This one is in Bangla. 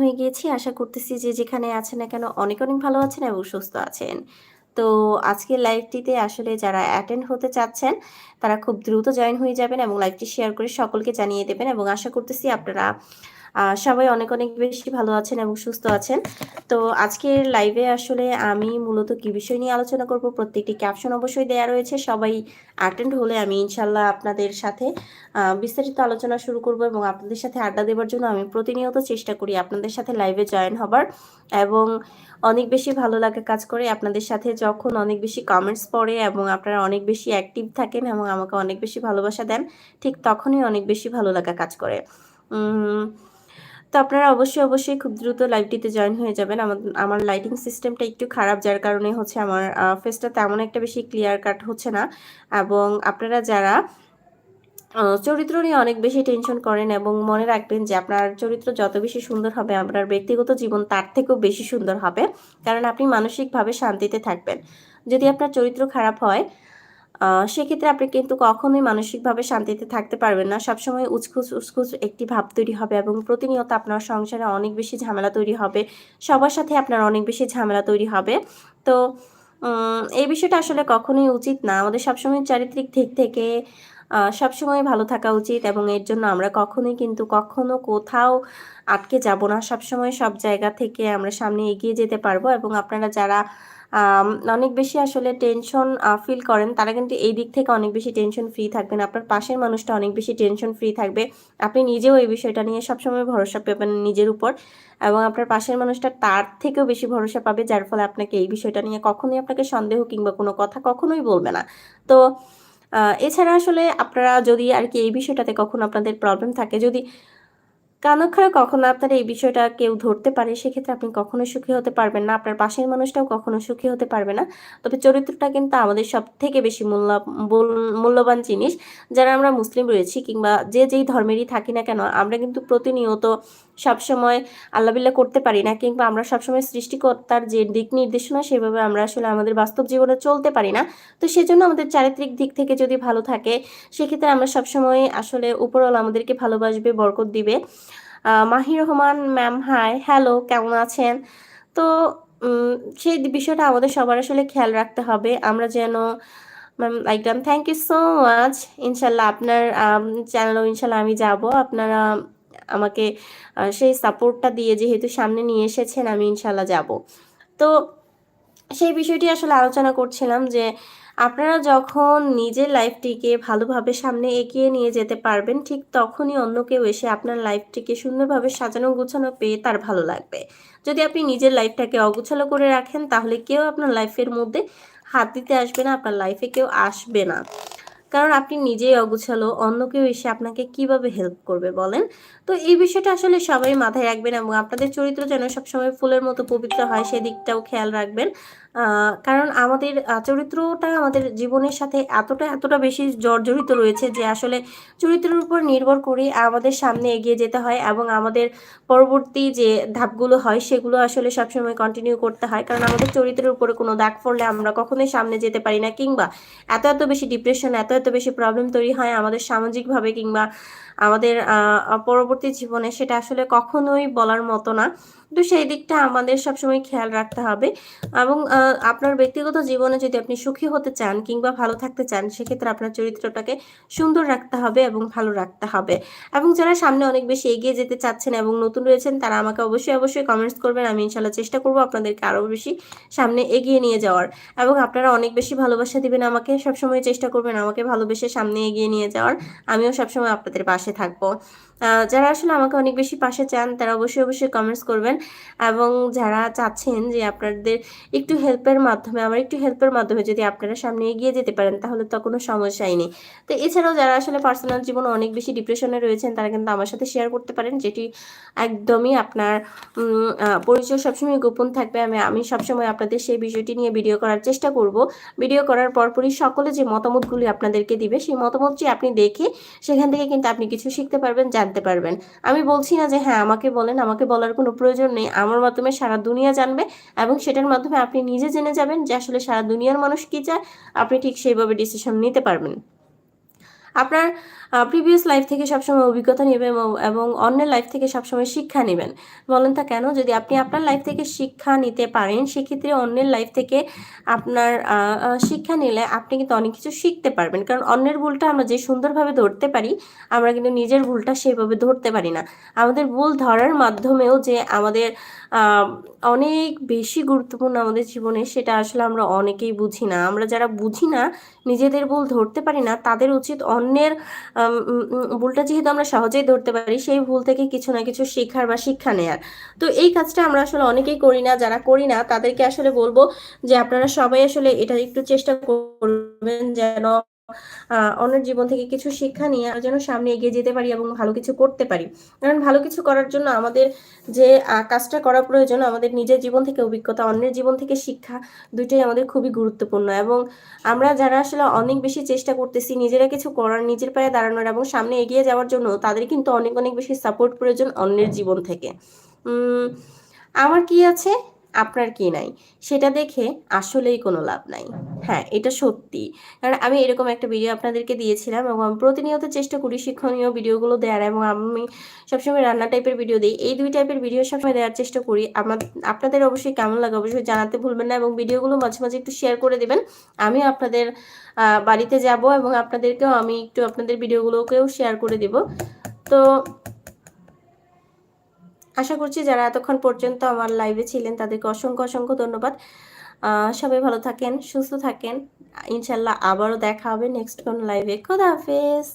হয়ে গিয়েছি। আশা করতেছি যে যেখানে আছেন না কেন অনেক, অনেক ভালো আছেন এবং সুস্থ আছেন। তো আজকের লাইভটিতে আসলে যারা অ্যাটেন্ড হতে চাচ্ছেন, তারা খুব দ্রুত জয়েন হয়ে যাবেন এবং লাইভটি শেয়ার করে সকলকে জানিয়ে দেবেন এবং আশা করতেছি আপনারা সবাই অনেক, অনেক বেশি ভালো আছেন এবং সুস্থ আছেন। তো আজকের লাইভে আসলে আমি মূলত কি বিষয় নিয়ে আলোচনা করব প্রত্যেকটি ক্যাপশন অবশ্যই দেয়া রয়েছে। সবাই অ্যাটেন্ড হলে আমি ইনশাল্লাহ আপনাদের সাথে বিস্তারিত আলোচনা শুরু করব এবং আপনাদের সাথে আড্ডা দেবার জন্য আমি প্রতিনিয়ত চেষ্টা করি আপনাদের সাথে লাইভে জয়েন হবার এবং অনেক বেশি ভালো লাগা কাজ করে আপনাদের সাথে যখন অনেক বেশি কমেন্টস পড়ে এবং আপনারা অনেক বেশি অ্যাক্টিভ থাকেন এবং আমাকে অনেক বেশি ভালোবাসা দেন, ঠিক তখনই অনেক বেশি ভালো লাগা কাজ করে। তো আপনারা অবশ্যই, অবশ্যই খুব দ্রুত লাইভটিতে জয়েন হয়ে যাবেন। আমা আমার লাইটিং সিস্টেমটা একটু খারাপ যার কারণে হচ্ছে আমার ফেসটা তেমন একটা বেশি ক্লিয়ার কাট হচ্ছে না এবং আপনারা যারা চরিত্র নিয়ে অনেক বেশি টেনশন করেন এবং মনে রাখবেন যে আপনার চরিত্র যত বেশি সুন্দর হবে আপনার ব্যক্তিগত জীবন তার থেকেও বেশি সুন্দর হবে। কারণ আপনি মানসিকভাবে শান্তিতে থাকবেন। যদি আপনার চরিত্র খারাপ হয় সেক্ষেত্রে আপনি কিন্তু কখনোই মানসিকভাবে শান্তিতে থাকতে পারবেন না। সবসময় উচকুচ উচকুচ একটি ভাব তৈরি হবে এবং প্রতিনিয়ত আপনার সংসারে অনেক বেশি ঝামেলা তৈরি হবে। সবার সাথে আপনার অনেক বেশি ঝামেলা তৈরি হবে। তো এই বিষয়টা আসলে কখনোই উচিত না। আমাদের সবসময় চারিত্রিক দিক থেকে সবসময় ভালো থাকা উচিত এবং এর জন্য আমরা কখনোই কিন্তু কখনো কোথাও আটকে যাব না। সবসময় সব জায়গা থেকে আমরা সামনে এগিয়ে যেতে পারব এবং আপনারা যারা অনেক বেশি আসলে টেনশন ফিল করেন তারা কিন্তু এই দিক থেকে অনেক বেশি টেনশন ফ্রি থাকবেন। আপনার পাশের মানুষটা অনেক বেশি টেনশন ফ্রি থাকবে। আপনি নিজেও এই বিষয়টা নিয়ে সবসময় ভরসা পাবেন নিজের উপর এবং আপনার পাশের মানুষটা তার থেকেও বেশি ভরসা পাবে, যার ফলে আপনাকে এই বিষয়টা নিয়ে কখনোই আপনাকে সন্দেহ কিংবা কোনো কথা কখনোই বলবে না। তো এছাড়া আসলে আপনারা যদি আর কি এই বিষয়টাতে কখনো আপনাদের প্রবলেম থাকে, যদি কানোক্ষরে কখনো আপনার এই বিষয়টা কেউ ধরতে পারে, সেক্ষেত্রে আপনি কখনো সুখী হতে পারবেন না। আপনার পাশের মানুষটাও কখনো সুখী হতে পারবে না। তবে চরিত্রটা কিন্তু আমাদের সব থেকে বেশি মূল্য মূল্যবান জিনিস। যারা আমরা মুসলিম রয়েছি কিংবা যে যেই ধর্মেরই থাকি না কেন, আমরা কিন্তু প্রতিনিয়ত সবসময় আল্লাহ-বিল্লাহ করতে পারি না কিংবা আমরা সবসময় সৃষ্টিকর্তার যে দিক নির্দেশনা সেভাবে আমরা আসলে আমাদের বাস্তব জীবনে চলতে পারি না। তো সেজন্য আমাদের চারিত্রিক দিক থেকে যদি ভালো থাকে সেক্ষেত্রে আমরা সবসময় আসলে উপরওয়ালা আমাদেরকে ভালোবাসবে, বরকত দিবে। Mahi Rahman ma'am hi, hello কেমন আছেন? তো সেই বিষয়টা আমাদের সবার আসলে খেয়াল রাখতে হবে। আমরা যেন ম্যাম একদম থ্যাংক ইউ সো মাচ। ইনশাল্লাহ আপনার চ্যানেলেও ইনশাআল্লাহ আমি যাব। আপনারা আমাকে সেই সাপোর্টটা দিয়ে যেহেতু সামনে নিয়ে এসেছেন আমি ইনশাআল্লাহ যাব তো সেই বিষয়টি আসলে আলোচনা করছিলাম যে আপনারা যখন নিজের লাইফটিকে ভালোভাবে সামনে এগিয়ে নিয়ে যেতে পারবেন ঠিক তখনই অন্য কেউ এসে আপনার লাইফটিকে সুন্দরভাবে সাজানো গোছানো পেয়ে তার ভালো লাগবে। যদি আপনি নিজের লাইফটাকে অগোছালো করে রাখেন তাহলে কেউ আপনার লাইফের মধ্যে হাত দিতে আসবে না, আপনার লাইফে কেউ আসবে না। কারণ আপনি নিজেই অগুছালো, অন্য কেউ এসে আপনাকে কীভাবে হেল্প করবে বলেন? তো এই বিষয়টা আসলে সবাই মাথায় রাখবেন এবং আপনাদের চরিত্র যেন সবসময় ফুলের মতো পবিত্র হয়, সেদিকটাও খেয়াল রাখবেন। কারণ আমাদের চরিত্রটা আমাদের জীবনের সাথে এতটা, এতটা বেশি জর্জরিত রয়েছে যে আসলে চরিত্রের উপর নির্ভর করে আমাদের সামনে এগিয়ে যেতে হয় এবং আমাদের পরবর্তী যে ধাপগুলো হয় সেগুলো আসলে সবসময় কন্টিনিউ করতে হয়। কারণ আমাদের চরিত্রের উপরে কোনো দাগ পড়লে আমরা কখনোই সামনে যেতে পারি না কিংবা এত, এত বেশি ডিপ্রেশন, এত, এত বেশি প্রবলেম তৈরি হয় আমাদের সামাজিকভাবে কিংবা আমাদের পরবর্তী জীবনে সেটা আসলে কখনোই বলার মতো না। তো সেই দিকটা আমাদের সবসময় খেয়াল রাখতে হবে এবং আপনার ব্যক্তিগত জীবনে যদি আপনি সুখী হতে চান কিংবা ভালো থাকতে চান সেক্ষেত্রে আপনার চরিত্রটাকে সুন্দর রাখতে হবে এবং ভালো রাখতে হবে। এবং যারা সামনে অনেক বেশি এগিয়ে যেতে চাচ্ছেন এবং নতুন রয়েছেন তারা আমাকে অবশ্যই, অবশ্যই কমেন্টস করবেন। আমি ইনশাল্লাহ চেষ্টা করব আপনাদেরকে আরও বেশি সামনে এগিয়ে নিয়ে যাওয়ার এবং আপনারা অনেক বেশি ভালোবাসা দিবেন আমাকে। সবসময় চেষ্টা করবেন আমাকে ভালোবেসে সামনে এগিয়ে নিয়ে যাওয়ার। আমিও সবসময় আপনাদের পাশে থাকব। যারা আসলে আমাকে অনেক বেশি পাশে চান তারা অবশ্যই, অবশ্যই কমেন্টস করবেন এবং যারা চাচ্ছেন যে আপনাদের একটু হেল্পের মাধ্যমে আমার একটু হেল্পের মাধ্যমে যদি আপনারা সামনে এগিয়ে যেতে পারেন তাহলে তো কোনো সমস্যাই নেই। তো এছাড়াও যারা আসলে পার্সোনাল জীবনে অনেক বেশি ডিপ্রেশনে রয়েছেন তারা কিন্তু আমার সাথে শেয়ার করতে পারেন যেটি একদমই আপনার পরিচয় সবসময় গোপন থাকবে। আমি আমি সবসময় আপনাদের সেই বিষয়টি নিয়ে ভিডিও করার চেষ্টা করব। ভিডিও করার পরপরই সকলে যে মতামতগুলি আপনাদেরকে দিবে সেই মতামতটি আপনি দেখে সেখান থেকে কিন্তু আপনি কিছু শিখতে পারবেন, জানতে পারবেন। আমি বলছি না যে হ্যাঁ আমাকে বলেন, আমাকে বলার কোনো প্রয়োজন নেই। আমার মাধ্যমে সারা দুনিয়া জানবে এবং সেটার মাধ্যমে আপনি নিজে জেনে যাবেন যে আসলে সারা দুনিয়ার মানুষ কী চায়, আপনি ঠিক সেইভাবে ডিসিশন নিতে পারবেন। আপনার প্রিভিয়াস লাইফ থেকে সবসময় অভিজ্ঞতা নেবেন এবং- অন্যের লাইফ থেকে সবসময় শিক্ষা নেবেন। বলেন তা কেন? যদি আপনি আপনার লাইফ থেকে শিক্ষা নিতে পারেন, সেক্ষেত্রে অন্যের লাইফ থেকে আপনার শিক্ষা নিলে আপনি কিন্তু অনেক কিছু শিখতে পারবেন। কারণ অন্যের ভুলটা আমরা যে সুন্দরভাবে ধরতে পারি, আমরা কিন্তু নিজের ভুলটা সেভাবে ধরতে পারি না। আমাদের ভুল ধরার মাধ্যমেও যে আমাদের অনেক বেশি গুরুত্বপূর্ণ আমাদের জীবনে, সেটা আসলে আমরা অনেকেই বুঝি না। আমরা যারা বুঝি না, নিজেদের ভুল ধরতে পারি না, তাদের উচিত অন্যের ভুলটা যেহেতু আমরা সহজেই ধরতে পারি, সেই ভুল থেকে কিছু না কিছু শেখার বা শিক্ষা নেয়ার। তো এই কাজটা আমরা আসলে অনেকেই করি না, যারা করি না, তাদেরকে আসলে বলব যে আপনারা সবাই আসলে এটা একটু চেষ্টা করবেন যেন অন্যের জীবন থেকে কিছু শিক্ষা নিয়ে আমরা যেন সামনে এগিয়ে যেতে পারি এবং ভালো কিছু করতে পারি। কারণ ভালো কিছু করার জন্য আমাদের যে কাজটা করা প্রয়োজন, আমাদের নিজের জীবন থেকে অভিজ্ঞতা, অন্যের জীবন থেকে শিক্ষা দুইটাই আমাদের খুবই গুরুত্বপূর্ণ এবং আমরা যারা আসলে অনেক বেশি চেষ্টা করতেছি নিজেরা কিছু করার, নিজের পায়ে দাঁড়ানোর এবং সামনে এগিয়ে যাওয়ার জন্য তাদের কিন্তু অনেক অনেক বেশি সাপোর্ট প্রয়োজন অন্যের জীবন থেকে। আমার কি আছে? আপনার কি নাই? সেটা দেখে আসলেই কোনো লাভ নাই। হ্যাঁ এটা সত্যি। কারণ আমি এরকম একটা ভিডিও আপনাদেরকে দিয়েছিলাম এবং আমি প্রতিনিয়ত চেষ্টা করি শিক্ষণীয় ভিডিওগুলো দেওয়ার এবং আমি সবসময় রান্না টাইপের ভিডিও দিই। এই দুই টাইপের ভিডিও সবসময় দেওয়ার চেষ্টা করি। আমার, আপনাদের অবশ্যই কেমন লাগে অবশ্যই জানাতে ভুলবেন না এবং ভিডিওগুলো মাঝে মাঝে একটু শেয়ার করে দেবেন। আমিও আপনাদের বাড়িতে যাব এবং আপনাদেরকেও আমি একটু আপনাদের ভিডিওগুলোকেও শেয়ার করে দিব। তো আশা করছি যারা এতক্ষণ পর্যন্ত আমার লাইভে ছিলেন, তাদেরকে অসংখ্য অসংখ্য ধন্যবাদ। সবাই ভালো থাকেন, সুস্থ থাকেন। ইনশাল্লাহ আবারও দেখা হবে নেক্সট কোন লাইভে খোদা হাফেজ!